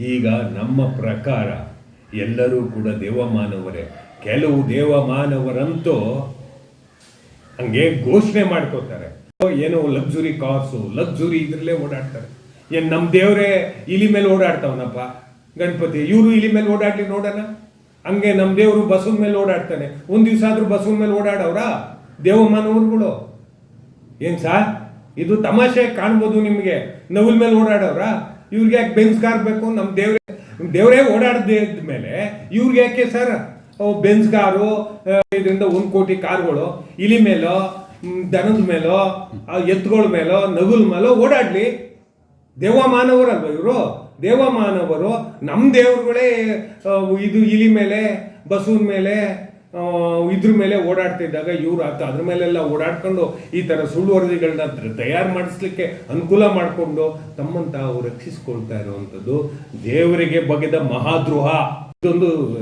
ಈಗ ನಮ್ಮ ಪ್ರಕಾರ ಎಲ್ಲರೂ ಕೂಡ ದೇವಮಾನವರೇ. ಕೆಲವು ದೇವಮಾನವರಂತೂ ಹಂಗೆ ಘೋಷಣೆ ಮಾಡ್ಕೋತಾರೆ ಏನೋ ಲಕ್ಸುರಿ ಕಾರ್ಸು ಲಕ್ಸುರಿ ಇದ್ರಲ್ಲೇ ಓಡಾಡ್ತಾರೆ. ಏನು ನಮ್ಮ ದೇವರೇ ಇಲಿ ಮೇಲೆ ಓಡಾಡ್ತಾವನಪ್ಪ? ಗಣಪತಿ, ಇವರು ಇಲಿ ಮೇಲೆ ಓಡಾಡ್ಲಿ ನೋಡೋಣ. ಹಂಗೆ ನಮ್ಮ ದೇವರು ಬಸವನ ಮೇಲೆ ಓಡಾಡ್ತಾನೆ. ಒಂದು ದಿವಸ ಆದರೂ ಬಸವನ ಮೇಲೆ ಓಡಾಡವ್ರ? ದೇವಮಾನವರುಗಳು? ಏನ್ ಸರ್ ಇದು ತಮಾಷೆ ಕಾಣ್ಬೋದು ನಿಮಗೆ. ನವಿಲ್ ಮೇಲೆ ಓಡಾಡವ್ರ? ಇವ್ರಿಗೆ ಯಾಕೆ ಬೆನ್ಸ್ ಕಾರ್ ಬೇಕು? ನಮ್ಮ ದೇವ್ರೆ ದೇವರೇ ಓಡಾಡದೇ ಮೇಲೆ ಇವ್ರಿಗೆ ಯಾಕೆ ಸರ್? ಬೆನ್ಸ್ ಕಾರು ಇದರಿಂದ ಒಂದು ಕೋಟಿ ಕಾರ್ಗಳು, ಇಲಿ ಮೇಲೋ ದನದ ಮೇಲೋ ಎತ್ತುಗಳ ಮೇಲೋ, ನಗುಲ್ ಮೇಲೋ ಓಡಾಡ್ಲಿ. ದೇವಮಾನವರಲ್ವ ಇವರು? ದೇವಮಾನವರು ನಮ್ಮ ದೇವರುಗಳೇ ಇದು ಇಲಿ ಮೇಲೆ ಬಸವನ ಮೇಲೆ ಇದ್ರ ಮೇಲೆ ಓಡಾಡ್ತಿದ್ದಾಗ ಇವ್ರು ಆತ ಅದ್ರ ಮೇಲೆಲ್ಲ ಓಡಾಡ್ಕೊಂಡು ಈ ಥರ ಸುಳ್ಳು ವರದಿಗಳನ್ನ ತಯಾರು ಮಾಡಿಸ್ಲಿಕ್ಕೆ ಅನುಕೂಲ ಮಾಡಿಕೊಂಡು ತಮ್ಮಂತ ಅವ್ರು ರಕ್ಷಿಸ್ಕೊಳ್ತಾ ಇರುವಂಥದ್ದು ದೇವರಿಗೆ ಬಗೆದ ಮಹಾದ್ರೋಹ. ಇದೊಂದು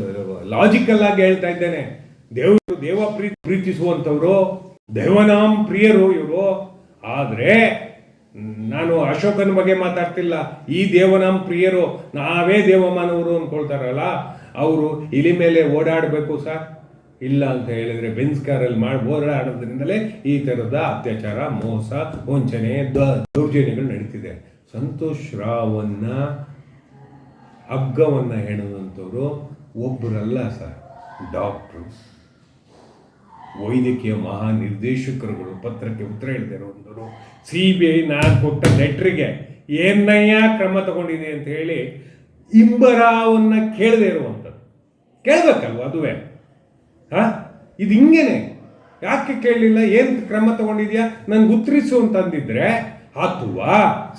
ಲಾಜಿಕಲ್ ಆಗಿ ಹೇಳ್ತಾ ಇದ್ದೇನೆ. ದೇವರು ದೇವ ಪ್ರೀತಿ ಪ್ರೀತಿಸುವಂಥವ್ರು ದೇವನಾಮ್ ಪ್ರಿಯರು ಇವರು. ಆದ್ರೆ, ನಾನು ಅಶೋಕನ ಬಗ್ಗೆ ಮಾತಾಡ್ತಿಲ್ಲ. ಈ ದೇವನಾಂ ಪ್ರಿಯರು ನಾವೇ ದೇವಮಾನವರು ಅನ್ಕೊಳ್ತಾರಲ್ಲ ಅವರು ಇಲಿ ಮೇಲೆ ಓಡಾಡಬೇಕು ಸರ್. ಇಲ್ಲ ಅಂತ ಹೇಳಿದ್ರೆ ಬೆನ್ಸ್ ಕಾರಲ್ಲಿ ಮಾಡಿ ಓಡಾಡೋದ್ರಿಂದಲೇ ಈ ಥರದ ಅತ್ಯಾಚಾರ, ಮೋಸ, ವಂಚನೆ, ದ- ದೌರ್ಜನ್ಯಗಳು ನಡೀತಿದೆ. ಸಂತೋಷ್ ರಾವನ್ನ, ಹಗ್ಗವನ್ನು ಹೆಣದಂಥವರು ಒಬ್ಬರಲ್ಲ ಸರ್, ಡಾಕ್ಟ್ರು. ವೈದ್ಯಕೀಯ ಮಹಾ ನಿರ್ದೇಶಕರುಗಳು ಪತ್ರಕ್ಕೆ ಉತ್ತರ ಹೇಳಿದಿರುವಂಥವ್ರು ಸಿ ಬಿ ಐ ನಾನು ಕೊಟ್ಟ ಲೆಟ್ರಿಗೆ ಏನಯ್ಯ ಕ್ರಮ ತಗೊಂಡಿದೆ ಅಂತ ಹೇಳಿ ಇಂಬರಾವನ್ನ ಕೇಳದೆ ಇರುವಂಥದ್ದು. ಕೇಳಬೇಕಲ್ವ ಅದುವೇ? ಹಾ? ಇದು ಹಿಂಗೇನೆ. ಯಾಕೆ ಕೇಳಲಿಲ್ಲ ಏನು ಕ್ರಮ ತಗೊಂಡಿದ್ಯಾ? ನನ್ಗೆ ಉತ್ತರಿಸು ಅಂತಂದಿದ್ರೆ ಅಥವಾ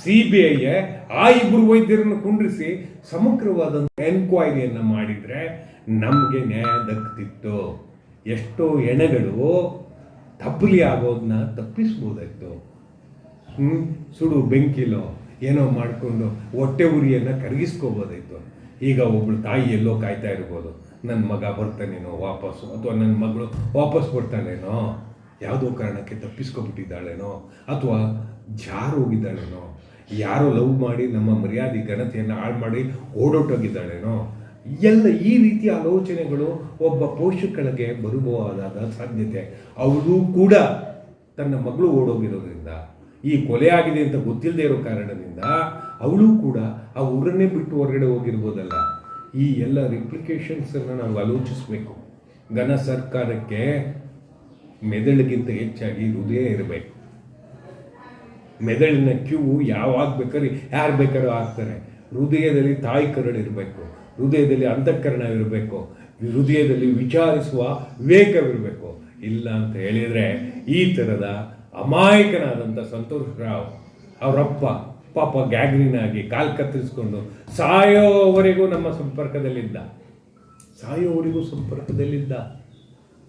ಸಿ ಬಿ ಐ ಆ ಇಬ್ಬರು ವೈದ್ಯರನ್ನು ಕುಂಡ್ರಿಸಿ ಸಮಗ್ರವಾದಂಥ ಎನ್ಕ್ವೈರಿಯನ್ನು ಮಾಡಿದ್ರೆ ನಮಗೆ ನ್ಯಾಯ ದಕ್ತಿತ್ತು. ಎಷ್ಟೋ ಎಣೆಗಳು ತಪ್ಪಲಿ ಆಗೋದನ್ನ ತಪ್ಪಿಸ್ಬೋದಾಯ್ತು. ಸುಡು ಬೆಂಕಿಲೋ ಏನೋ ಮಾಡಿಕೊಂಡು ಹೊಟ್ಟೆ ಉರಿಯನ್ನು ಕರಗಿಸ್ಕೋಬೋದಾಯ್ತು. ಈಗ ಒಬ್ಬಳು ತಾಯಿ ಎಲ್ಲೋ ಕಾಯ್ತಾ ಇರ್ಬೋದು. ನನ್ನ ಮಗ ಬರ್ತಾನೇನೋ ವಾಪಸ್ಸು, ಅಥವಾ ನನ್ನ ಮಗಳು ವಾಪಸ್ ಬರ್ತಾಳೇನೋ, ಯಾವುದೋ ಕಾರಣಕ್ಕೆ ತಪ್ಪಿಸ್ಕೊಬಿಟ್ಟಿದ್ದಾಳೇನೋ, ಅಥವಾ ಜಾರು ಹೋಗಿದ್ದಾಳೇನೋ, ಯಾರೋ ಲವ್ ಮಾಡಿ ನಮ್ಮ ಮರ್ಯಾದೆ, ಘನತೆಯನ್ನು ಹಾಳು ಮಾಡಿ ಓಡೋಟೋಗಿದ್ದಾಳೇನೋ, ಎಲ್ಲ ಈ ರೀತಿಯ ಆಲೋಚನೆಗಳು ಒಬ್ಬ ಪೋಷಕಳಿಗೆ ಬರಬಹುದಾದ ಸಾಧ್ಯತೆ. ಅವರು ಕೂಡ ತನ್ನ ಮಗಳು ಓಡೋಗಿರೋದ್ರಿಂದ, ಈ ಕೊಲೆ ಆಗಿದೆ ಅಂತ ಗೊತ್ತಿಲ್ಲದೆ ಇರೋ ಕಾರಣದಿಂದ, ಅವಳು ಕೂಡ ಆ ಊರನ್ನೇ ಬಿಟ್ಟು ಹೊರಗಡೆ ಹೋಗಿರ್ಬೋದಲ್ಲ. ಈ ಎಲ್ಲ ರಿಪ್ಲಿಕೇಶನ್ಸನ್ನು ನಾವು ಆಲೋಚಿಸಬೇಕು. ಘನ ಸರ್ಕಾರಕ್ಕೆ ಮೆದುಳಿಗಿಂತ ಹೆಚ್ಚಾಗಿ ಹೃದಯ ಇರಬೇಕು. ಮೆದುಳಿನ ಕ್ಯೂ ಯಾವಾಗ ಬೇಕಾದ್ರೆ, ಯಾರು ಬೇಕಾದ್ರೂ ಆಗ್ತಾರೆ ಹೃದಯದಲ್ಲಿ ತಾಯಿ ಇರಬೇಕು. ಹೃದಯದಲ್ಲಿ ಅಂತಃಕರಣ ಇರಬೇಕು. ಹೃದಯದಲ್ಲಿ ವಿಚಾರಿಸುವ ವಿವೇಕವಿರಬೇಕು. ಇಲ್ಲ ಅಂತ ಹೇಳಿದರೆ ಈ ಥರದ ಅಮಾಯಕನಾದಂಥ ಸಂತೋಷ್ ರಾವ್ ಅವರಪ್ಪ ಪಾಪ ಗ್ಯಾಗ್ರಿನಾಗಿ ಕಾಲು ಕತ್ತರಿಸ್ಕೊಂಡು ಸಾಯೋವರೆಗೂ ನಮ್ಮ ಸಂಪರ್ಕದಲ್ಲಿದ್ದ. ಸಾಯೋವರೆಗೂ ಸಂಪರ್ಕದಲ್ಲಿದ್ದ.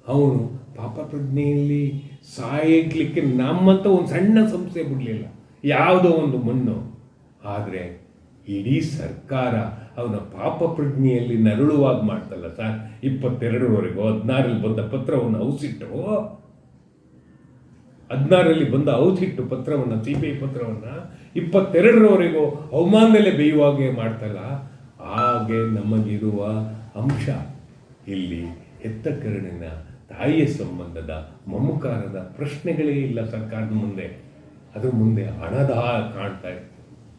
ಅವನು ಪಾಪ ಪ್ರಜ್ಞೆಯಲ್ಲಿ ಸಾಯಲಿಕ್ಕೆ ನಮ್ಮಂತ ಒಂದು ಸಣ್ಣ ಸಂಸ್ಥೆ ಬಿಡಲಿಲ್ಲ. ಯಾವುದೋ ಒಂದು ಮಣ್ಣು. ಆದರೆ ಇಡೀ ಸರ್ಕಾರ ಅವನ ಪಾಪ ಪ್ರಜ್ಞೆಯಲ್ಲಿ ನರಳುವಾಗಿ ಮಾಡ್ತಲ್ಲ ಸರ್. ಇಪ್ಪತ್ತೆರಡರವರೆಗೂ ಹದಿನಾರಲ್ಲಿ ಬಂದ ಪತ್ರವನ್ನು ಔಸಿಟ್ಟು. ಹದಿನಾರರಲ್ಲಿ ಬಂದ ಔಸಿಟ್ಟು ಪತ್ರವನ್ನು ಸಿ ಬಿ ಐ ಪತ್ರವನ್ನು ಇಪ್ಪತ್ತೆರಡರವರೆಗೂ ಅವಮಾನದಲ್ಲೇ ಬೇಯುವಾಗೆ ಮಾಡ್ತಲ್ಲ, ಹಾಗೆ ನಮಗಿರುವ ಅಂಶ ಇಲ್ಲಿ ಹೆತ್ತ ಕರುಣಿನ ತಾಯಿಯ ಸಂಬಂಧದ ಮಮಕಾರದ ಪ್ರಶ್ನೆಗಳೇ ಇಲ್ಲ ಸರ್ಕಾರದ ಮುಂದೆ. ಅದು ಮುಂದೆ ಹಣದ ಕಾಣ್ತಾ ಇದೆ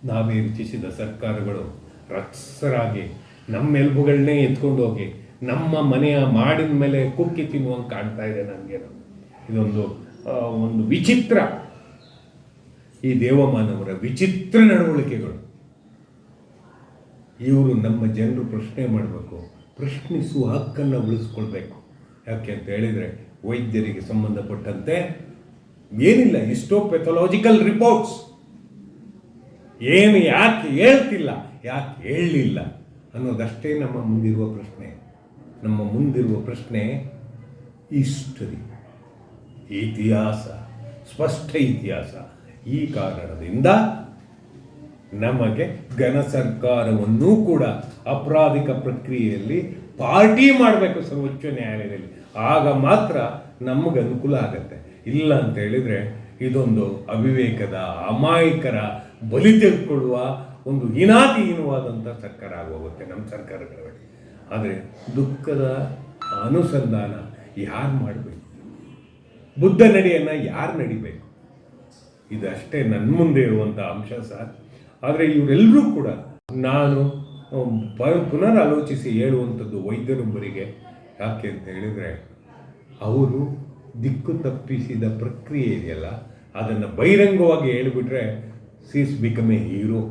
ನಾವೇ ರಚಿಸಿದ ಸರ್ಕಾರಗಳು ರಕ್ಸರಾಗಿ ನಮ್ಮ ಎಲುಬುಗಳನ್ನೇ ಎತ್ಕೊಂಡು ಹೋಗಿ ನಮ್ಮ ಮನೆಯ ಮಾಡಿದ ಮೇಲೆ ಕುಕ್ಕಿ ತಿನ್ನುವಂಗೆ ಕಾಣ್ತಾ ಇದೆ ನನಗೆ ಇದೊಂದು ಒಂದು ವಿಚಿತ್ರ ಈ ದೇವಮಾನವರ ವಿಚಿತ್ರ ನಡವಳಿಕೆಗಳು. ಇವರು ನಮ್ಮ ಜನರು ಪ್ರಶ್ನೆ ಮಾಡಬೇಕು. ಪ್ರಶ್ನಿಸುವ ಹಕ್ಕನ್ನು ಉಳಿಸ್ಕೊಳ್ಬೇಕು. ಯಾಕೆ ಅಂತ ಹೇಳಿದರೆ ವೈದ್ಯರಿಗೆ ಸಂಬಂಧಪಟ್ಟಂತೆ ಏನಿಲ್ಲ ಇಷ್ಟೋ ರಿಪೋರ್ಟ್ಸ್ ಏನು ಯಾಕೆ ಹೇಳ್ತಿಲ್ಲ, ಯಾಕೆ ಹೇಳಲಿಲ್ಲ ಅನ್ನೋದಷ್ಟೇ ನಮ್ಮ ಮುಂದಿರುವ ಪ್ರಶ್ನೆ. ನಮ್ಮ ಮುಂದಿರುವ ಪ್ರಶ್ನೆ ಹಿಸ್ಟರಿ ಇತಿಹಾಸ, ಸ್ಪಷ್ಟ ಇತಿಹಾಸ. ಈ ಕಾರಣದಿಂದ ನಮಗೆ ಘನ ಸರ್ಕಾರವನ್ನೂ ಕೂಡ ಅಪರಾಧಿಕ ಪ್ರಕ್ರಿಯೆಯಲ್ಲಿ ಪಾರ್ಟಿ ಮಾಡಬೇಕು ಸರ್ವೋಚ್ಚ ನ್ಯಾಯಾಲಯದಲ್ಲಿ. ಆಗ ಮಾತ್ರ ನಮಗೆ ಅನುಕೂಲ ಆಗುತ್ತೆ. ಇಲ್ಲ ಅಂತ ಹೇಳಿದರೆ ಇದೊಂದು ಅವಿವೇಕದ ಅಮಾಯಕರ ಬಲಿ ತೆಗೆದುಕೊಳ್ಳುವ ಒಂದು ಹೀನಾತೀನವಾದಂಥ ಸರ್ಕಾರ ಆಗೋಗುತ್ತೆ ನಮ್ಮ ಸರ್ಕಾರಗಳಲ್ಲಿ ಆದರೆ ದುಃಖದ ಅನುಸಂಧಾನ ಯಾರು ಮಾಡಬೇಕು? ಬುದ್ಧ ನಡೆಯನ್ನು ಯಾರು ನಡಿಬೇಕು? ಇದಷ್ಟೇ ನನ್ನ ಮುಂದೆ ಇರುವಂಥ ಅಂಶ ಸರ್. ಆದರೆ ಇವರೆಲ್ಲರೂ ಕೂಡ ನಾನು ಪುನರ್ ಆಲೋಚಿಸಿ ಹೇಳುವಂಥದ್ದು ವೈದ್ಯರೊಬ್ಬರಿಗೆ. ಯಾಕೆ ಅಂತ ಹೇಳಿದರೆ, ಅವರು ದಿಕ್ಕು ತಪ್ಪಿಸಿದ ಪ್ರಕ್ರಿಯೆ ಇದೆಯಲ್ಲ, ಅದನ್ನು ಬಹಿರಂಗವಾಗಿ ಹೇಳಿಬಿಟ್ರೆ ಸೀಸ್ ಬಿಕಮ್ ಎ ಹೀರೋ.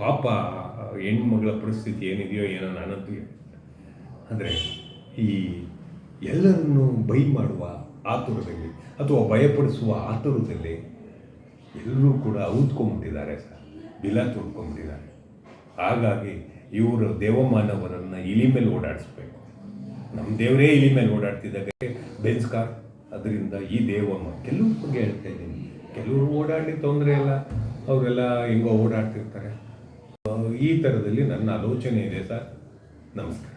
ಪಾಪ ಹೆಣ್ಮಗಳ ಪರಿಸ್ಥಿತಿ ಏನಿದೆಯೋ ಏನೋ ನಾನಂತೂ ಅಂದರೆ ಈ ಎಲ್ಲರನ್ನು ಬೈ ಮಾಡುವ ಆತುರದಲ್ಲಿ ಅಥವಾ ಭಯಪಡಿಸುವ ಆತುರದಲ್ಲಿ ಎಲ್ಲರೂ ಕೂಡ ಔದ್ಕೊಂಡ್ಬಿಟ್ಟಿದ್ದಾರೆ ಸರ್. ಬಿಲ ತುಳ್ಕೊಂಡ್ಬಿಟ್ಟಿದ್ದಾರೆ ಹಾಗಾಗಿ ಇವರು ದೇವಮಾನವರನ್ನು ಇಲಿ ಮೇಲೆ ಓಡಾಡಿಸ್ಬೇಕು. ನಮ್ಮ ದೇವರೇ ಇಲಿ ಮೇಲೆ ಓಡಾಡ್ತಿದ್ದಾಗ ಬೆನ್ಸ್ ಕಾರ್ ಅದರಿಂದ ಈ ದೇವಮ್ಮ ಕೆಲವ್ರ ಬಗ್ಗೆ ಹೇಳ್ತಾ ಇದ್ದೀನಿ. ಕೆಲವರು ಓಡಾಡಲಿ ತೊಂದರೆ ಇಲ್ಲ. ಅವರೆಲ್ಲ ಹೆಂಗೋ ಓಡಾಡ್ತಿರ್ತಾರೆ. ಈ ಥರದಲ್ಲಿ ನನ್ನ ಆಲೋಚನೆ ಇದೆ ಸರ್. ನಮಸ್ಕಾರ.